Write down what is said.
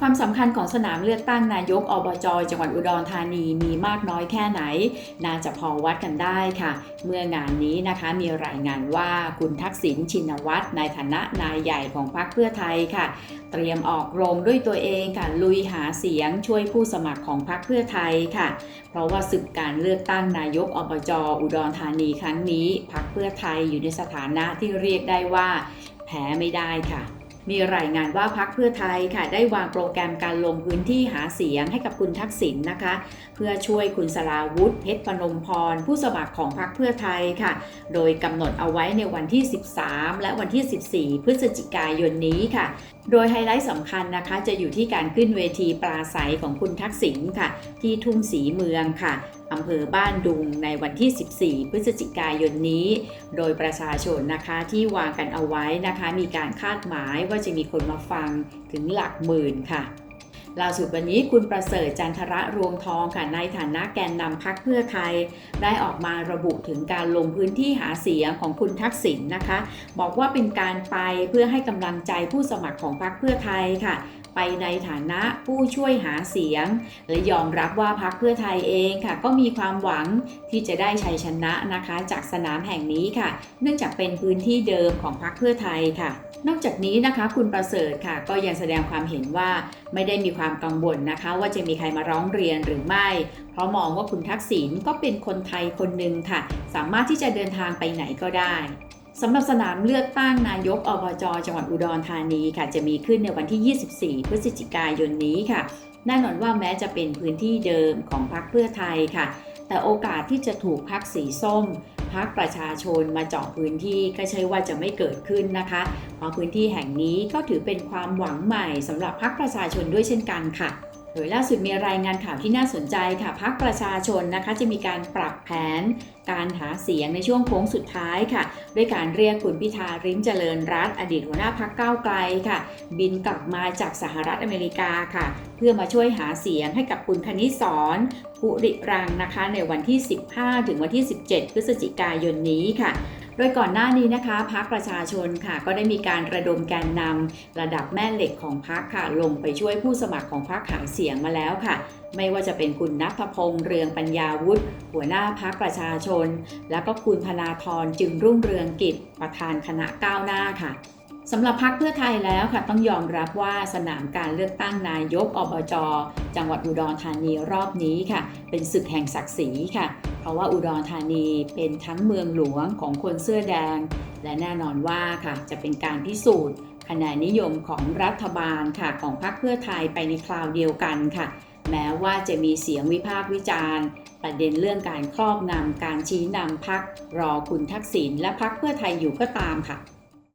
ความสำคัญของสนามเลือกตั้งนายกอบจจังหวัดอุดรธานีมีมากน้อยแค่ไหน น่าจะพอวัดกันได้ค่ะ เมื่องานนี้นะคะมีรายงานว่าคุณทักษิณชินวัตรในฐานะนายใหญ่ของพรรคเพื่อไทยค่ะ เตรียมออกโรงด้วยตัวเองค่ะลุยหาเสียงช่วยผู้สมัครของพรรคเพื่อไทยค่ะ เพราะว่าศึกการเลือกตั้งนายกอบจอุดรธานีครั้งนี้พรรคเพื่อไทยอยู่ในสถานะที่เรียกได้ว่า แพ้ไม่ได้ค่ะ มีรายงานว่าพักเพื่อไทยค่ะได้วางโปรแกรมการลงพื้นที่หาเสียงให้กับคุณทักษิณนะคะ เพื่อช่วยคุณสลาวุฒิเพชรพนมพร ผู้สมัครของพรรคเพื่อไทยค่ะ โดยกำหนดเอาไว้ในวันที่ 13 และวันที่ 14 พฤศจิกายนนี้ค่ะ โดยไฮไลท์สำคัญนะคะจะอยู่ที่การขึ้นเวทีปราศัยของคุณทักษิณค่ะ ที่ทุ่งสีเมืองค่ะอำเภอบ้านดุงในวันที่ 14 พฤศจิกายนนี้ โดยประชาชนนะคะที่วางกันเอาไว้นะคะ มีการคาดหมายว่า็จะมีคนมาฟังถึงหลักหมื่นค่ะล่าสุดวันนี้คุณประเสริฐจันทระรวงทองค่ะในฐานะแกนนำพักเพื่อไทย ได้ออกมาระบุถึงการลงพื้นที่หาเสียงของคุณทักษิณนะคะ บอกว่าเป็นการไปเพื่อให้กำลังใจผู้สมัครของพรรคเพื่อไทยค่ะ ไปในฐานะผู้ช่วยหาเสียง และยอมรับว่าพรรคเพื่อไทยเองค่ะ ก็มีความหวังที่จะได้ชัยชนะนะคะ จากสนามแห่งนี้ค่ะ เนื่องจากเป็นพื้นที่เดิมของพรรคเพื่อไทยค่ะนอกจากนี้นะคะคุณประเสริฐค่ะ ก็ยังแสดงความเห็นว่าไม่ได้มีความกังวลนะคะ ว่าจะมีใครมาร้องเรียนหรือไม่ เพราะมองว่าคุณทักษิณก็เป็นคนไทยคนหนึ่งค่ะ สามารถที่จะเดินทางไปไหนก็ได้ สำหรับสนามเลือกตั้งนายกอบจจังหวัดอุดรธานีค่ะ จะมีขึ้นในวันที่ 24 พฤศจิกายนนี้ค่ะแน่นอนว่าแม้จะเป็นพื้นที่เดิมของพรรคเพื่อไทยค่ะ แต่โอกาสที่จะถูกพรรคสีส้มพรรคประชาชนมาเจาะพื้นที่ก็ใช่ว่าจะไม่เกิดขึ้นนะคะ เพราะพื้นที่แห่งนี้ก็ถือเป็นความหวังใหม่สำหรับพรรคประชาชนด้วยเช่นกันค่ะ โดยล่าสุดมีรายงานข่าวที่น่าสนใจค่ะพักประชาชนนะคะจะมีการปรับแผนการหาเสียงในช่วงโค้งสุดท้ายค่ะ ด้วยการเรียกคุณพิธาริมเจริญรัตน์อดีตหัวหน้าพักเก้าไกลค่ะ บินกลับมาจากสหรัฐอเมริกาค่ะ เพื่อมาช่วยหาเสียงให้กับคุณคณิสรภูริรังนะคะ ในวันที่ 15 ถึงวันที่ 17 พฤศจิกายนนี้ค่ะ โดยก่อนหน้านี้นะคะพักประชาชนค่ะ ก็ได้มีการระดมแกนนำระดับแม่เหล็กของพักค่ะ ลงไปช่วยผู้สมัครของพักหาเสียงมาแล้วค่ะ ไม่ว่าจะเป็นคุณนัทพงษ์เรืองปัญญาวุฒิหัวหน้าพักประชาชน แล้วก็คุณธนาธรจึงรุ่งเรืองกิจประธานคณะก้าวหน้าค่ะสำหรับพักเพื่อไทยแล้วค่ะต้องยอมรับว่าสนามการเลือกตั้งนายกอบจ จังหวัดอุดรธานีรอบนี้ค่ะ เป็นศึกแห่งศักดิ์ศรีค่ะ ราะว่าอุดรธานีเป็นทั้งเมืองหลวงของคนเสื้อแดง และแน่นอนว่าค่ะจะเป็นการพิสูจน์คะแนนนิยมของรัฐบาลค่ะของพรรคเพื่อไทยไปในคราวเดียวกันค่ะ แม้ว่าจะมีเสียงวิพากษ์วิจารณ์ ประเด็นเรื่องการครอบงำการชี้นำพักรอคุณทักษิณและพักเพื่อไทยอยู่ก็ตามค่ะ